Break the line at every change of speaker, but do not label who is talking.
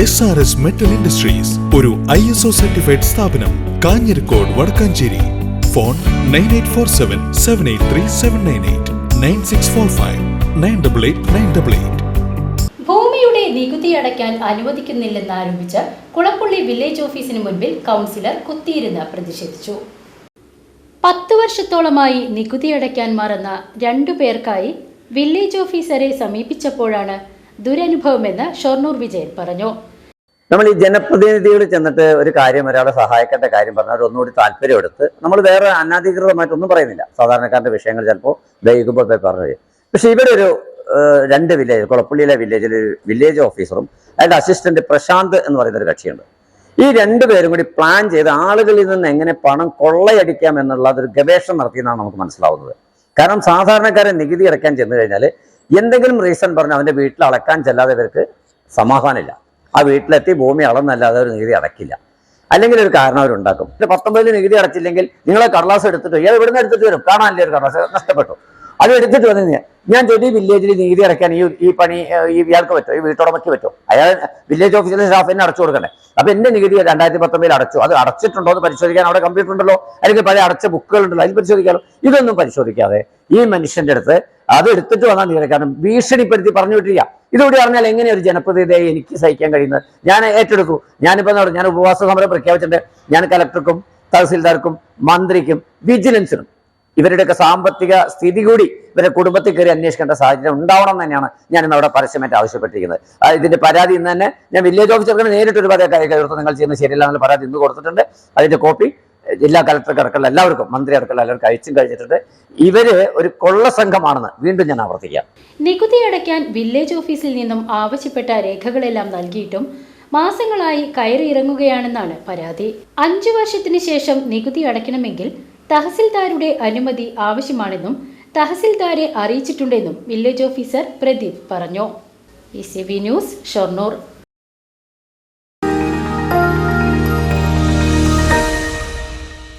S R S metal industries ഒരു I S O certified സ്ഥാപനം Kanjirakode Vadakkanchery. Phone nine eight four seven seven eight three seven nine eight nine six four five nine double eight nine double eight
ഭൂമിയുടെ നികുതി അടയ്ക്കാൻ അനുവദിക്കുന്നില്ലെന്നാരോപിച്ച് Kulappully village ഓഫീസിന് മുൻപിൽ councillor കുത്തിയിരുന്ന് പ്രതിഷേധിച്ചു. പത്ത് വർഷത്തോളമായി നികുതി അടയ്ക്കാൻ മറന്ന രണ്ടു പേർക്കായി വില്ലേജ് ഓഫീസറെ സമീപിച്ചപ്പോഴാണ് ദുരനുഭവമെന്ന് ഷൊർണൂർ വിജയൻ പറഞ്ഞു.
നമ്മൾ ഈ ജനപ്രതിനിധികൾ ചെന്നിട്ട് ഒരു കാര്യം ഒരാളെ സഹായിക്കേണ്ട കാര്യം പറഞ്ഞാൽ ഒന്നുകൂടി താല്പര്യം എടുത്ത് നമ്മൾ വേറെ അനധികൃതമായിട്ടൊന്നും പറയുന്നില്ല. സാധാരണക്കാരുടെ വിഷയങ്ങൾ ചിലപ്പോൾ വൈകുമ്പോൾ പോയി പറഞ്ഞു പക്ഷെ ഇവിടെ ഒരു രണ്ട് വില്ലേജ് കുളപ്പള്ളിയിലെ വില്ലേജിൽ ഒരു വില്ലേജ് ഓഫീസറും അയാളുടെ അസിസ്റ്റന്റ് പ്രശാന്ത് എന്ന് പറയുന്ന ഒരു കക്ഷിയുണ്ട്. ഈ രണ്ടുപേരും കൂടി പ്ലാൻ ചെയ്ത് ആളുകളിൽ നിന്ന് എങ്ങനെ പണം കൊള്ളയടിക്കാം എന്നുള്ള ഒരു ഗവേഷണം നടത്തിയെന്നാണ് നമുക്ക് മനസ്സിലാവുന്നത്. കാരണം സാധാരണക്കാരെ നികുതി അടയ്ക്കാൻ ചെന്ന് കഴിഞ്ഞാൽ എന്തെങ്കിലും റീസൺ പറഞ്ഞ് അവന്റെ വീട്ടിൽ അളക്കാൻ ചെല്ലാതെ ഇവർക്ക് സമാധാനമില്ല. ആ വീട്ടിലെത്തി ഭൂമി അളന്നല്ലാതെ ഒരു നികുതി അടക്കില്ല. അല്ലെങ്കിൽ ഒരു കാരണം അവരുണ്ടാക്കും. പത്തൊമ്പതിൽ നികുതി അടച്ചില്ലെങ്കിൽ നിങ്ങളെ കടലാസ് എടുത്തിട്ട് ഇയാൾ ഇവിടുന്ന് എടുത്തിട്ട് വരും. കാണാനില്ല ഒരു കടലാസ്? നഷ്ടപ്പെട്ടു. അത് എടുത്തിട്ട് വന്നു ഞാൻ ഞാൻ വില്ലേജിൽ നീതി അടയ്ക്കാൻ ഈ ഈ പണി ഈ ഇയാൾക്ക് പറ്റുമോ ഈ വീട്ടുടമയ്ക്ക് പറ്റുമോ അയാൾ വില്ലേജ് ഓഫീസിലെ സ്റ്റാഫിനെ അടച്ചു കൊടുക്കണ്ടേ? അപ്പൊ എന്റെ നികുതി രണ്ടായിരത്തി പത്തൊമ്പതിൽ അടച്ചു. അത് അടച്ചിട്ടുണ്ടോ എന്ന് പരിശോധിക്കാൻ അവിടെ കമ്പ്യൂട്ടർ ഉണ്ടല്ലോ? അല്ലെങ്കിൽ പഴയ അടച്ച ബുക്കുകൾ ഉണ്ടല്ലോ? അതിൽ പരിശോധിക്കാമല്ലോ ഇതൊന്നും പരിശോധിക്കാതെ ഈ മനുഷ്യന്റെ അടുത്ത് അത് എടുത്തിട്ട് വന്നാൽ നീതി കാരണം ഭീഷണിപ്പെടുത്തി പറഞ്ഞു വിട്ടില്ല ഇതുകൂടി അറിഞ്ഞാൽ എങ്ങനെ ഒരു ജനപ്രതിനിധിയെ എനിക്ക് സഹിക്കാൻ കഴിയുന്നത്? ഞാൻ ഏറ്റെടുക്കൂ ഞാനിപ്പോ ഞാൻ ഉപവാസ സമരം പ്രഖ്യാപിച്ചിട്ടുണ്ട്. ഞാൻ കലക്ടർക്കും തഹസിൽദാർക്കും മന്ത്രിക്കും വിജിലൻസിനും ഇവരുടെയൊക്കെ സാമ്പത്തിക സ്ഥിതി കൂടി ഇവരുടെ കുടുംബത്തിൽ കയറി അന്വേഷിക്കേണ്ട സാഹചര്യം ഉണ്ടാവണം തന്നെയാണ് ഞാൻ ഇന്ന് അവിടെ പരസ്യമായിട്ട് ആവശ്യപ്പെട്ടിരിക്കുന്നത്. ഇതിന്റെ പരാതി ഇന്ന് തന്നെ ഞാൻ വില്ലേജ് ഓഫീസർക്ക് നേരിട്ട് ഒരു പരാതി കൈ കൈർത്ത് നിങ്ങൾ ചെയ്യുന്ന ശരിയല്ല എന്നുള്ള പരാതി ഇന്ന് കൊടുത്തിട്ടുണ്ട്. അതിന്റെ കോപ്പി ജില്ലാ കലക്ടർക്ക് അടക്കമുള്ള എല്ലാവർക്കും മന്ത്രി അടക്കമുള്ള എല്ലാവർക്കും അയച്ചും കഴിച്ചിട്ടുണ്ട് ഇവർ ഒരു കൊള്ള സംഘമാണെന്ന് വീണ്ടും ഞാൻ ആവർത്തിക്കാം.
നികുതി അടയ്ക്കാൻ വില്ലേജ് ഓഫീസിൽ നിന്നും ആവശ്യപ്പെട്ട രേഖകളെല്ലാം നൽകിയിട്ടും മാസങ്ങളായി കയറി കയറിയിറങ്ങുകയാണെന്നാണ് പരാതി. അഞ്ചു വർഷത്തിന് ശേഷം നികുതി അടയ്ക്കണമെങ്കിൽ തഹസിൽദാരുടെ അനുമതി ആവശ്യമാണെന്നും തഹസിൽദാരെ അറിയിച്ചിട്ടുണ്ടെന്നും വില്ലേജ് ഓഫീസർ പ്രദീപ് പറഞ്ഞു. E news Shoranur.